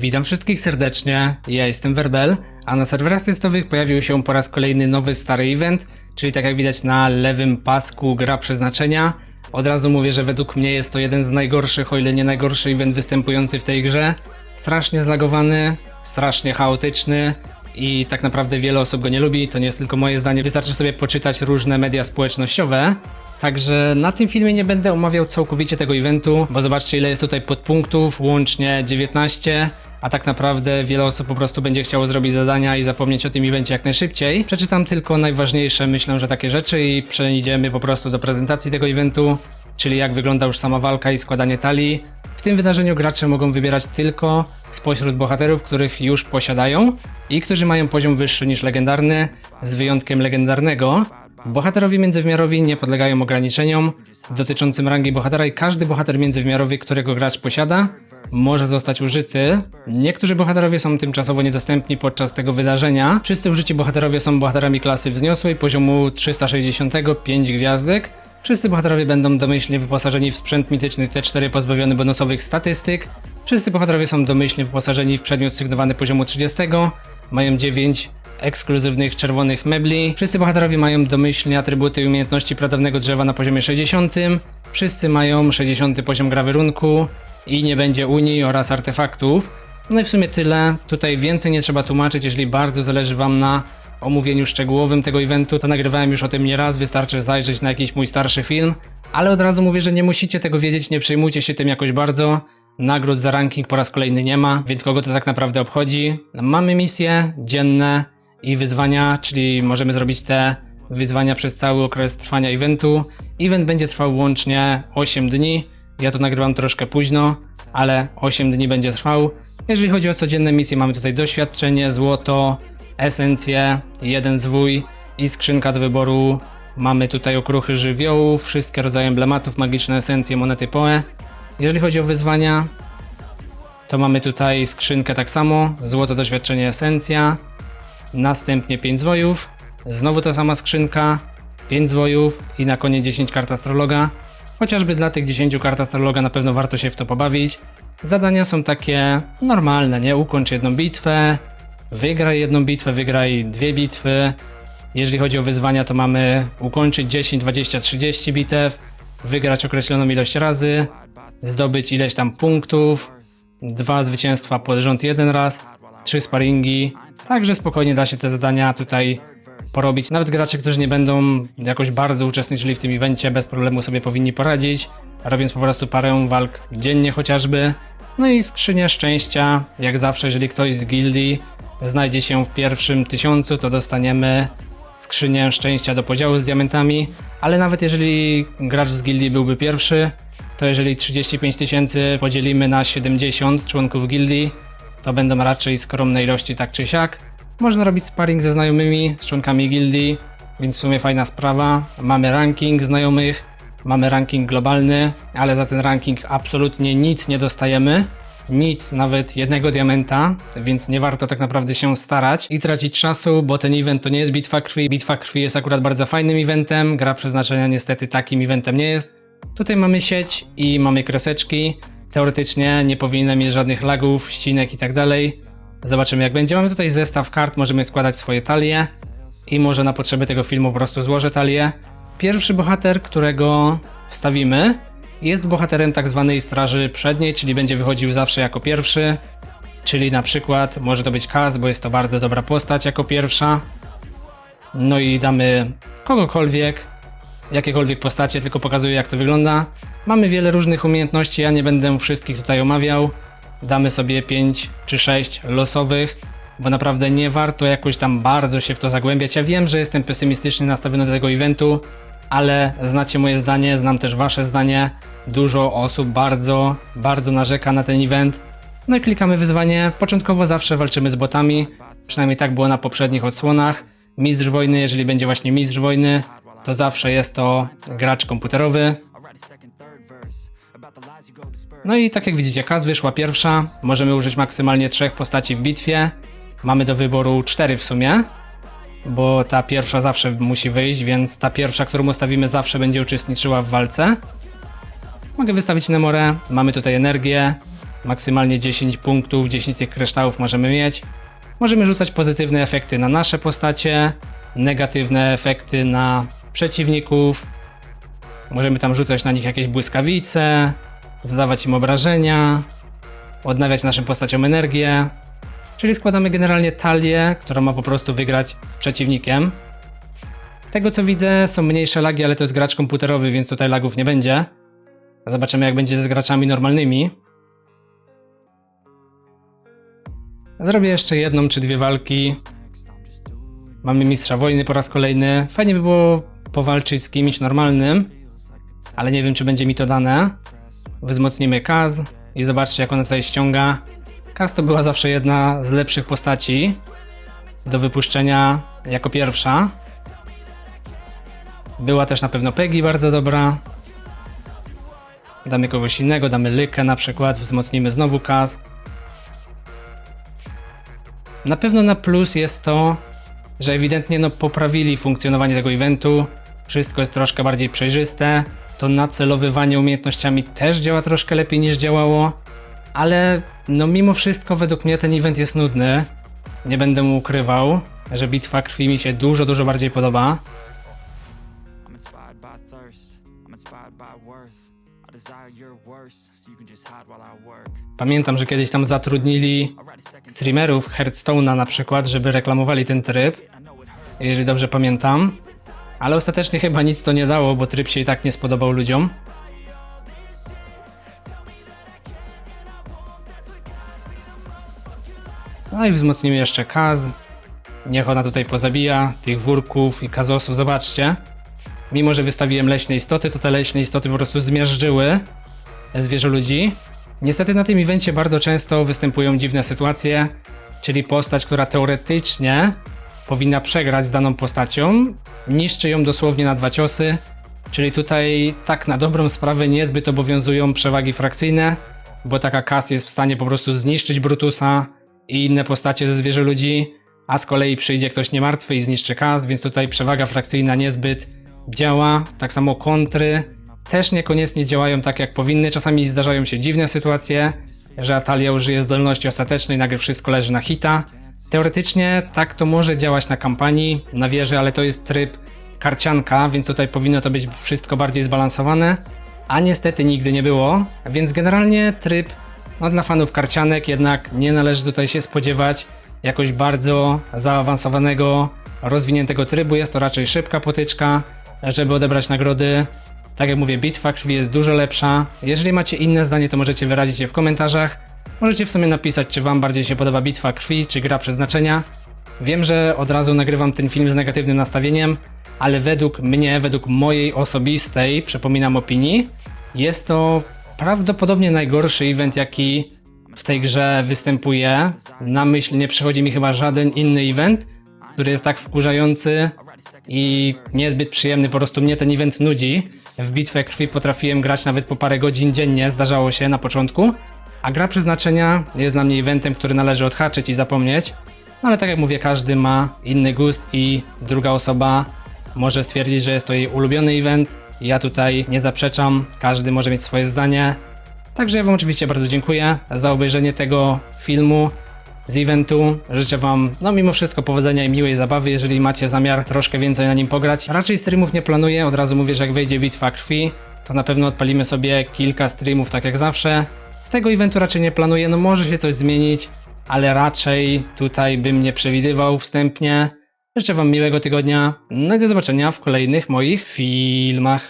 Witam wszystkich serdecznie, ja jestem Werbel, a na serwerach testowych pojawił się po raz kolejny nowy stary event, czyli tak jak widać na lewym pasku gra przeznaczenia. Od razu mówię, że według mnie jest to jeden z najgorszych, o ile nie najgorszy event występujący w tej grze. Strasznie zlagowany, strasznie chaotyczny i tak naprawdę wiele osób go nie lubi, to nie jest tylko moje zdanie, wystarczy sobie poczytać różne media społecznościowe. Także na tym filmie nie będę omawiał całkowicie tego eventu, bo zobaczcie ile jest tutaj podpunktów, łącznie 19, a tak naprawdę wiele osób po prostu będzie chciało zrobić zadania i zapomnieć o tym evencie jak najszybciej. Przeczytam tylko najważniejsze, myślę, że takie rzeczy i przejdziemy po prostu do prezentacji tego eventu, czyli jak wygląda już sama walka i składanie talii. W tym wydarzeniu gracze mogą wybierać tylko spośród bohaterów, których już posiadają i którzy mają poziom wyższy niż legendarny, z wyjątkiem legendarnego. Bohaterowie międzywymiarowi nie podlegają ograniczeniom dotyczącym rangi bohatera i każdy bohater międzywymiarowy, którego gracz posiada, może zostać użyty. Niektórzy bohaterowie są tymczasowo niedostępni podczas tego wydarzenia. Wszyscy użyci bohaterowie są bohaterami klasy wzniosłej poziomu 365 gwiazdek. Wszyscy bohaterowie będą domyślnie wyposażeni w sprzęt mityczny T4 pozbawiony bonusowych statystyk. Wszyscy bohaterowie są domyślnie wyposażeni w przedmiot sygnowany poziomu 30. Mają 9 ekskluzywnych czerwonych mebli. Wszyscy bohaterowie mają domyślnie atrybuty i umiejętności pradawnego drzewa na poziomie 60. Wszyscy mają 60 poziom grawyrunku i nie będzie unii oraz artefaktów. No i w sumie tyle. Tutaj więcej nie trzeba tłumaczyć, jeżeli bardzo zależy Wam na omówieniu szczegółowym tego eventu, to nagrywałem już o tym nieraz, wystarczy zajrzeć na jakiś mój starszy film, ale od razu mówię, że nie musicie tego wiedzieć, nie przejmujcie się tym jakoś bardzo. Nagród za ranking po raz kolejny nie ma, więc kogo to tak naprawdę obchodzi? Mamy misje dzienne i wyzwania, czyli możemy zrobić te wyzwania przez cały okres trwania eventu. Event będzie trwał łącznie 8 dni. Ja to nagrywam troszkę późno, ale 8 dni będzie trwał. Jeżeli chodzi o codzienne misje, mamy tutaj doświadczenie, złoto, esencję, jeden zwój i skrzynka do wyboru. Mamy tutaj okruchy żywiołów, wszystkie rodzaje emblematów, magiczne esencje, monety PoE. Jeżeli chodzi o wyzwania, to mamy tutaj skrzynkę tak samo, złoto doświadczenie esencja, następnie 5 zwojów, znowu ta sama skrzynka, 5 zwojów i na koniec 10 kart astrologa. Chociażby dla tych 10 kart astrologa na pewno warto się w to pobawić. Zadania są takie normalne, nie? Ukończ jedną bitwę, wygraj jedną bitwę, wygraj dwie bitwy. Jeżeli chodzi o wyzwania, to mamy ukończyć 10, 20, 30 bitew, wygrać określoną ilość razy, zdobyć ileś tam punktów, dwa zwycięstwa pod rząd jeden raz, trzy sparingi. Także spokojnie da się te zadania tutaj porobić. Nawet gracze, którzy nie będą jakoś bardzo uczestniczyli w tym evencie, bez problemu sobie powinni poradzić, robiąc po prostu parę walk dziennie chociażby. No i skrzynia szczęścia, jak zawsze, jeżeli ktoś z gildii znajdzie się w pierwszym tysiącu, to dostaniemy skrzynię szczęścia do podziału z diamentami, ale nawet jeżeli gracz z gildii byłby pierwszy, to jeżeli 35 tysięcy podzielimy na 70 członków gildii, to będą raczej skromne ilości tak czy siak. Można robić sparring ze znajomymi, z członkami gildii, więc w sumie fajna sprawa. Mamy ranking znajomych, mamy ranking globalny, ale za ten ranking absolutnie nic nie dostajemy. Nic, nawet jednego diamenta, więc nie warto tak naprawdę się starać i tracić czasu, bo ten event to nie jest bitwa krwi. Bitwa krwi jest akurat bardzo fajnym eventem, gra przeznaczenia niestety takim eventem nie jest. Tutaj mamy sieć i mamy kreseczki. Teoretycznie nie powinny mieć żadnych lagów, ścinek i tak dalej. Zobaczymy jak będzie. Mamy tutaj zestaw kart, możemy składać swoje talie i może na potrzeby tego filmu po prostu złożę talię. Pierwszy bohater, którego wstawimy, jest bohaterem tak zwanej straży przedniej, czyli będzie wychodził zawsze jako pierwszy. Czyli na przykład może to być Kaz, bo jest to bardzo dobra postać jako pierwsza. No i damy kogokolwiek, jakiekolwiek postacie, tylko pokazuję jak to wygląda. Mamy wiele różnych umiejętności, ja nie będę wszystkich tutaj omawiał. Damy sobie 5 czy 6 losowych, bo naprawdę nie warto jakoś tam bardzo się w to zagłębiać. Ja wiem, że jestem pesymistycznie nastawiony do tego eventu, ale znacie moje zdanie, znam też wasze zdanie. Dużo osób bardzo, bardzo narzeka na ten event. No i klikamy wyzwanie. Początkowo zawsze walczymy z botami, przynajmniej tak było na poprzednich odsłonach. Mistrz wojny, jeżeli będzie właśnie mistrz wojny, to zawsze jest to gracz komputerowy. No i tak jak widzicie, Kaz wyszła pierwsza. Możemy użyć maksymalnie trzech postaci w bitwie. Mamy do wyboru cztery w sumie, bo ta pierwsza zawsze musi wyjść, więc ta pierwsza, którą ustawimy, zawsze będzie uczestniczyła w walce. Mogę wystawić Nemorę, mamy tutaj energię, maksymalnie 10 punktów, 10 tych kryształów możemy mieć. Możemy rzucać pozytywne efekty na nasze postacie, negatywne efekty na przeciwników. Możemy tam rzucać na nich jakieś błyskawice, zadawać im obrażenia, odnawiać naszym postaciom energię. Czyli składamy generalnie talię, która ma po prostu wygrać z przeciwnikiem. Z tego co widzę, są mniejsze lagi, ale to jest gracz komputerowy, więc tutaj lagów nie będzie. Zobaczymy, jak będzie z graczami normalnymi. Zrobię jeszcze jedną czy dwie walki. Mamy mistrza wojny po raz kolejny. Fajnie by było powalczyć z kimś normalnym, ale nie wiem, czy będzie mi to dane. Wzmocnimy Kaz i zobaczcie, jak ona tutaj ściąga. Kaz to była zawsze jedna z lepszych postaci do wypuszczenia jako pierwsza. Była też na pewno Peggy bardzo dobra. Damy kogoś innego, damy Lykę na przykład, wzmocnimy znowu Kaz. Na pewno na plus jest to, że ewidentnie no, poprawili funkcjonowanie tego eventu. Wszystko jest troszkę bardziej przejrzyste. To nacelowywanie umiejętnościami też działa troszkę lepiej niż działało. Ale no mimo wszystko według mnie ten event jest nudny. Nie będę mu ukrywał, że bitwa krwi mi się dużo, dużo bardziej podoba. Pamiętam, że kiedyś tam zatrudnili streamerów Hearthstone'a na przykład, żeby reklamowali ten tryb, jeżeli dobrze pamiętam. Ale ostatecznie chyba nic to nie dało, bo tryb się i tak nie spodobał ludziom. No i wzmocnimy jeszcze Kaz. Niech ona tutaj pozabija tych wórków i kazosów. Zobaczcie. Mimo, że wystawiłem leśne istoty, to te leśne istoty po prostu zmiażdżyły zwierzę ludzi. Niestety na tym evencie bardzo często występują dziwne sytuacje, czyli postać, która teoretycznie powinna przegrać z daną postacią, niszczy ją dosłownie na dwa ciosy, czyli tutaj tak na dobrą sprawę niezbyt obowiązują przewagi frakcyjne, bo taka Kas jest w stanie po prostu zniszczyć Brutusa i inne postacie ze zwierzę ludzi, a z kolei przyjdzie ktoś niemartwy i zniszczy Kas, więc tutaj przewaga frakcyjna niezbyt działa. Tak samo kontry też niekoniecznie działają tak jak powinny. Czasami zdarzają się dziwne sytuacje, że Atalia użyje zdolności ostatecznej, nagle wszystko leży na hita. Teoretycznie tak to może działać na kampanii, na wieży, ale to jest tryb karcianka, więc tutaj powinno to być wszystko bardziej zbalansowane, a niestety nigdy nie było, więc generalnie tryb no, dla fanów karcianek jednak nie należy tutaj się spodziewać jakoś bardzo zaawansowanego, rozwiniętego trybu, jest to raczej szybka potyczka, żeby odebrać nagrody. Tak jak mówię, bitwa krwi jest dużo lepsza. Jeżeli macie inne zdanie, to możecie wyrazić je w komentarzach. Możecie w sumie napisać, czy Wam bardziej się podoba bitwa krwi, czy gra przeznaczenia. Wiem, że od razu nagrywam ten film z negatywnym nastawieniem, ale według mnie, według mojej osobistej, przypominam opinii, jest to prawdopodobnie najgorszy event, jaki w tej grze występuje. Na myśl nie przychodzi mi chyba żaden inny event, który jest tak wkurzający i niezbyt przyjemny. Po prostu mnie ten event nudzi. W bitwę krwi potrafiłem grać nawet po parę godzin dziennie, zdarzało się na początku. A gra przeznaczenia jest dla mnie eventem, który należy odhaczyć i zapomnieć. No ale tak jak mówię, każdy ma inny gust i druga osoba może stwierdzić, że jest to jej ulubiony event. Ja tutaj nie zaprzeczam, każdy może mieć swoje zdanie. Także ja Wam oczywiście bardzo dziękuję za obejrzenie tego filmu z eventu. Życzę Wam, no mimo wszystko, powodzenia i miłej zabawy, jeżeli macie zamiar troszkę więcej na nim pograć. Raczej streamów nie planuję, od razu mówię, że jak wejdzie bitwa krwi, to na pewno odpalimy sobie kilka streamów, tak jak zawsze. Z tego eventu raczej nie planuję, no może się coś zmienić, ale raczej tutaj bym nie przewidywał wstępnie. Życzę Wam miłego tygodnia, no i do zobaczenia w kolejnych moich filmach.